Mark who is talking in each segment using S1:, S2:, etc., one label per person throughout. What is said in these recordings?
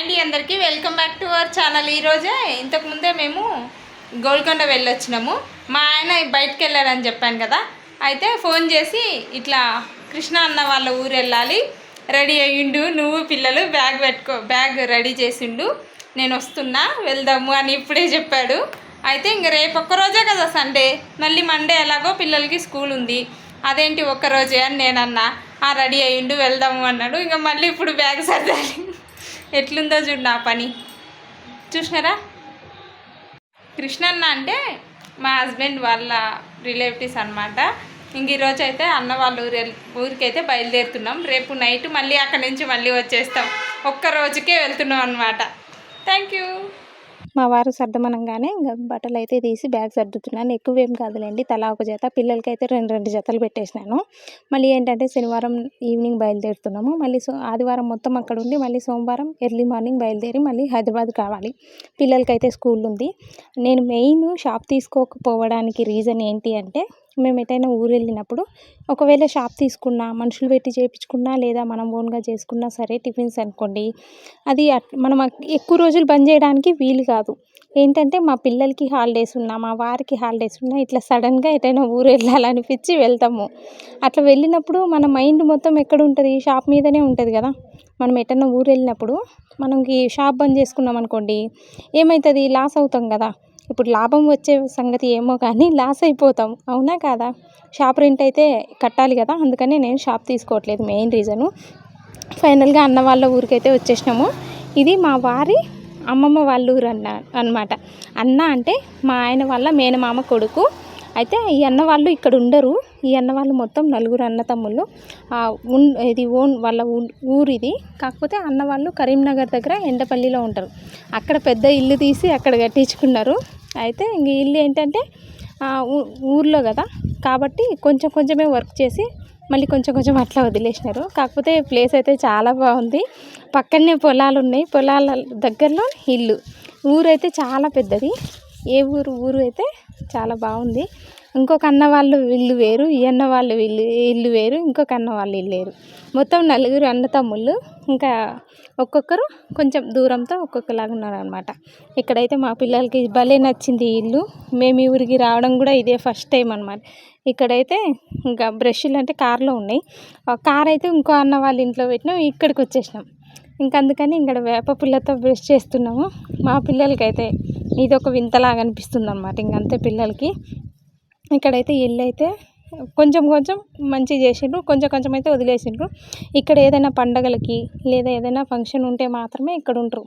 S1: అండి అందరికీ welcome back to our channel. ఈరోజే ఇంతకుముందే మేము గోల్కొండ వెళ్ళొచ్చినాము. మా ఆయన బయటకు వెళ్ళారని చెప్పాను కదా. అయితే ఫోన్ చేసి ఇట్లా కృష్ణ అన్న వాళ్ళ ఊరు వెళ్ళాలి. రెడీ అయ్యిండు. నువ్వు పిల్లలు బ్యాగ్ పెట్టుకో బ్యాగ్ రెడీ చేసిండు. నేను వస్తున్నా వెళ్దాము అని ఇప్పుడే చెప్పాడు. అయితే ఇంక రేపు ఒక్క రోజే కదా సండే. మళ్ళీ మండే ఎలాగో పిల్లలకి స్కూల్ ఉంది. అదేంటి ఒక్క రోజే అని నేను అన్నా "ఆ, రెడీ అయ్యిండు వెళ్దాము అన్నాడు. ఇంకా మళ్ళీ ఇప్పుడు బ్యాగ్ సర్దాలి. ఎట్లుందో చూడు నా పని. చూసినారా? కృష్ణన్న అంటే మా హస్బెండ్ వాళ్ళ రిలేటివ్స్ అనమాట ఇంక ఈరోజు అయితే అన్న వాళ్ళ ఊరు ఊరికైతే బయలుదేరుతున్నాం. రేపు నైట్ మళ్ళీ అక్కడి నుంచి మళ్ళీ వచ్చేస్తాం. ఒక్క రోజుకే వెళ్తున్నాం అనమాట థ్యాంక్ యూ
S2: మా వారు సర్దమనంగానే ఇంకా బట్టలు అయితే తీసి బ్యాగ్ సర్దుతున్నాను. ఎక్కువ ఏం కాదులేండి తలా ఒక జత పిల్లలకైతే రెండు రెండు జతలు పెట్టేసినాను. మళ్ళీ ఏంటంటే శనివారం ఈవినింగ్ బయలుదేరుతున్నాము. మళ్ళీ సో ఆదివారం మొత్తం అక్కడ ఉండి మళ్ళీ సోమవారం ఎర్లీ మార్నింగ్ బయలుదేరి మళ్ళీ హైదరాబాద్ కావాలి. పిల్లలకైతే స్కూల్ ఉంది నేను మెయిన్ షాప్ తీసుకోకపోవడానికి రీజన్ ఏంటి అంటే మేము ఎటైనా ఊరు వెళ్ళినప్పుడు ఒకవేళ షాప్ తీసుకున్నా మనుషులు పెట్టి చేయించుకున్నా లేదా మనం ఓన్గా చేసుకున్నా సరే టిఫిన్స్ అనుకోండి అది అట్- మనం ఎక్కువ రోజులు బంద్ చేయడానికి వీలు కాదు. ఏంటంటే మా పిల్లలకి హాలిడేస్ ఉన్నా మా వారికి హాలిడేస్ ఉన్నా ఇట్లా సడన్గా ఎటైనా ఊరు వెళ్ళాలనిపించి వెళ్తాము. అట్లా వెళ్ళినప్పుడు మన మైండ్ మొత్తం ఎక్కడ ఉంటుంది? షాప్ మీదనే ఉంటుంది కదా. మనం ఎటైనా ఊరు వెళ్ళినప్పుడు మనకి షాప్ బంద్ చేసుకున్నాం అనుకోండి ఏమవుతుంది లాస్ అవుతాం కదా. ఇప్పుడు లాభం వచ్చే సంగతి ఏమో కానీ లాస్ అయిపోతాం. అవునా కాదా? షాప్ రెంట్ అయితే కట్టాలి కదా అందుకని నేను షాప్ తీసుకోవట్లేదు మెయిన్ రీజను. ఫైనల్గా అన్న వాళ్ళ ఊరికైతే వచ్చేసినాము. ఇది మా వారి అమ్మమ్మ వాళ్ళ ఊరు అన్న అనమాట అన్న అంటే మా ఆయన వాళ్ళ మేనమామ కొడుకు. అయితే ఈ అన్న వాళ్ళు ఇక్కడ ఉండరు. ఈ అన్న వాళ్ళు మొత్తం నలుగురు అన్న తమ్ముళ్ళు. ఉన్ ఇది ఓన్ వాళ్ళ ఊ- ఊరు ఇది. కాకపోతే అన్న వాళ్ళు కరీంనగర్ దగ్గర ఎండపల్లిలో ఉంటారు. అక్కడ పెద్ద ఇల్లు తీసి అక్కడ కట్టించుకున్నారు. అయితే ఇంక ఇల్లు ఏంటంటే ఊర్లో కదా. కాబట్టి కొంచెం కొంచెమే వర్క్ చేసి మళ్ళీ కొంచెం కొంచెం అట్లా వదిలేసినారు. కాకపోతే ప్లేస్ అయితే చాలా బాగుంది. పక్కనే పొలాలు ఉన్నాయి. పొలాల దగ్గరలో ఇల్లు. ఊరైతే చాలా పెద్దది. ఏ ఊరు? ఊరు అయితే చాలా బాగుంది. ఇంకొక అన్న వాళ్ళు ఇల్లు వేరు ఈ అన్న వాళ్ళు వీళ్ళు ఇల్లు వేరు ఇంకొక అన్న వాళ్ళు ఇల్లు వేరు. మొత్తం నలుగురు అన్న తమ్ముళ్ళు ఇంకా ఒక్కొక్కరు కొంచెం దూరంతో ఒక్కొక్కలాగా ఉన్నారనమాట ఇక్కడైతే మా పిల్లలకి భలే నచ్చింది ఈ ఇల్లు. మేము ఈ ఊరికి రావడం కూడా ఇదే ఫస్ట్ టైం అనమాట ఇక్కడైతే ఇంకా బ్రష్లు అంటే కార్లో ఉన్నాయి. ఆ కార్ అయితే ఇంకో అన్న వాళ్ళ ఇంట్లో పెట్టినాం ఇక్కడికి వచ్చేసినాం. ఇంకా అందుకని ఇక్కడ వేప పుల్లతో బ్రష్ చేస్తున్నాము. మా పిల్లలకైతే ఇది ఒక వింతలాగా అనిపిస్తుంది అనమాట ఇంకంతే పిల్లలకి. ఇక్కడైతే ఇల్లు అయితే కొంచెం కొంచెం మంచి చేసిండ్రు కొంచెం కొంచెం అయితే వదిలేసిండ్రు. ఇక్కడ ఏదైనా పండగలకి లేదా ఏదైనా ఫంక్షన్ ఉంటే మాత్రమే ఇక్కడ ఉంటారు.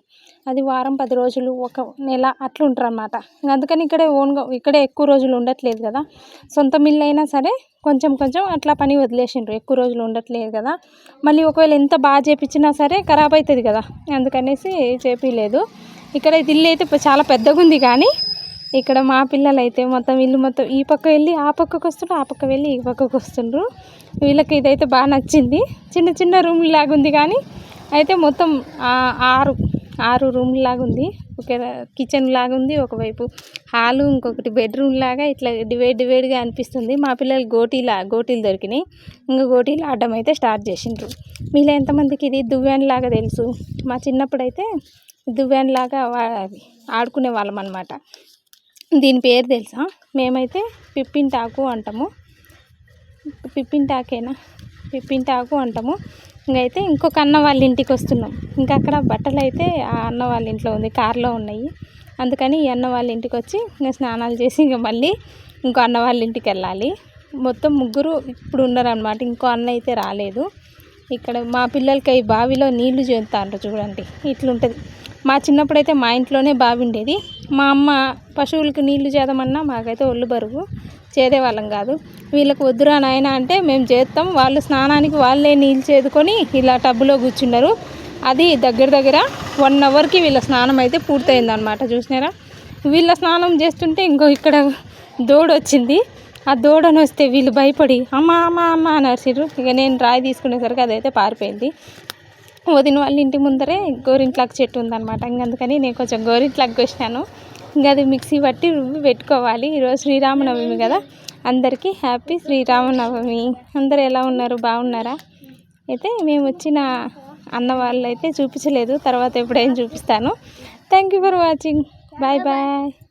S2: అది వారం పది రోజులు ఒక నెల అట్లా ఉంటారు అనమాట అందుకని ఇక్కడే ఓన్గా ఇక్కడే ఎక్కువ రోజులు ఉండట్లేదు కదా. సొంత మిల్లు అయినా సరే కొంచెం కొంచెం అట్లా పని వదిలేసిండ్రు. ఎక్కువ రోజులు ఉండట్లేదు కదా. మళ్ళీ ఒకవేళ ఎంత బాగా చేపించినా సరే ఖరాబ్ అవుతుంది కదా. అందుకనేసి చేపించలేదు ఇక్కడ ఇల్లు అయితే చాలా పెద్దగా ఉంది కానీ ఇక్కడ మా పిల్లలు అయితే మొత్తం ఇల్లు మొత్తం ఈ పక్క వెళ్ళి ఆ పక్కకు వస్తుండ్రు ఆ పక్క వెళ్ళి ఈ పక్కకు వస్తుండ్రు. వీళ్ళకి ఇదైతే బాగా నచ్చింది. చిన్న చిన్న రూమ్ లాగా ఉంది కానీ అయితే మొత్తం ఆరు ఆరు రూమ్ లాగా ఉంది. ఒక కిచెన్ లాగా ఉంది. ఒకవైపు హాలు ఇంకొకటి బెడ్రూమ్ లాగా ఇట్లా డివైడ్ డివైడ్గా అనిపిస్తుంది. మా పిల్లలు గోటీలా గోటీలు దొరికినాయి. ఇంకా గోటీలు ఆడడం అయితే స్టార్ట్ చేసిండ్రు. మీలో ఎంతమందికి ఇది దువ్యాన్ లాగా తెలుసు? మా చిన్నప్పుడు అయితే దువ్యాన్ లాగా ఆడుకునే వాళ్ళం అనమాట దీని పేరు తెలుసా? మేమైతే పిప్పింటాకు అంటాము. పిప్పింటాకేనా పిప్పింటాకు అంటాము. ఇంకైతే ఇంకొక అన్న వాళ్ళ ఇంటికి వస్తున్నాం. ఇంకా అక్కడ బట్టలు అయితే ఆ అన్న వాళ్ళ ఇంట్లో ఉంది కార్లో ఉన్నాయి. అందుకని ఈ అన్న వాళ్ళ ఇంటికి వచ్చి ఇంకా స్నానాలు చేసి ఇంకా మళ్ళీ ఇంకో అన్న వాళ్ళ ఇంటికి వెళ్ళాలి. మొత్తం ముగ్గురు ఇప్పుడు ఉన్నారనమాట ఇంకో అన్న అయితే రాలేదు. ఇక్కడ మా పిల్లలకి ఈ బావిలో నీళ్ళు చేస్తాండ్రు చూడండి. ఇట్లుంటుంది. మా చిన్నప్పుడు అయితే మా ఇంట్లోనే బావి ఉండేది. మా అమ్మ పశువులకు నీళ్ళు చేదమన్నా మాకైతే ఒళ్ళు బరువు చేదేవాళ్ళం కాదు. వీళ్ళకి వద్దురా నాయన అంటే మేము చేస్తాం వాళ్ళు స్నానానికి వాళ్ళే నీళ్ళు చేదుకొని ఇలా టబ్బులో కూర్చున్నారు అది దగ్గర దగ్గర వన్ అవర్కి వీళ్ళ స్నానం అయితే పూర్తయిందనమాట చూసినారా? వీళ్ళ స్నానం చేస్తుంటే ఇంకో ఇక్కడ దోడ వచ్చింది. ఆ దూడను వస్తే వీళ్ళు భయపడి అమ్మ అమ్మ అమ్మ అని అరిసిరు ఇక నేను రాయి తీసుకునేసరికి అదైతే పారిపోయింది. వదిన వాళ్ళ ఇంటి ముందరే గోరింట్లాకు చెట్టు ఉందన్నమాట. ఇంక అందుకని నేను కొంచెం గోరింట్లాకు వచ్చాను ఇంకా అది మిక్సీ పట్టి రుబ్బి పెట్టుకోవాలి. ఈరోజు శ్రీరామనవమి కదా. అందరికీ హ్యాపీ శ్రీరామనవమి. అందరు ఎలా ఉన్నారు? బాగున్నారా? అయితే మేము వచ్చిన అన్న వాళ్ళు అయితే చూపించలేదు. తర్వాత ఎప్పుడైనా చూపిస్తాను. Thank you for watching bye bye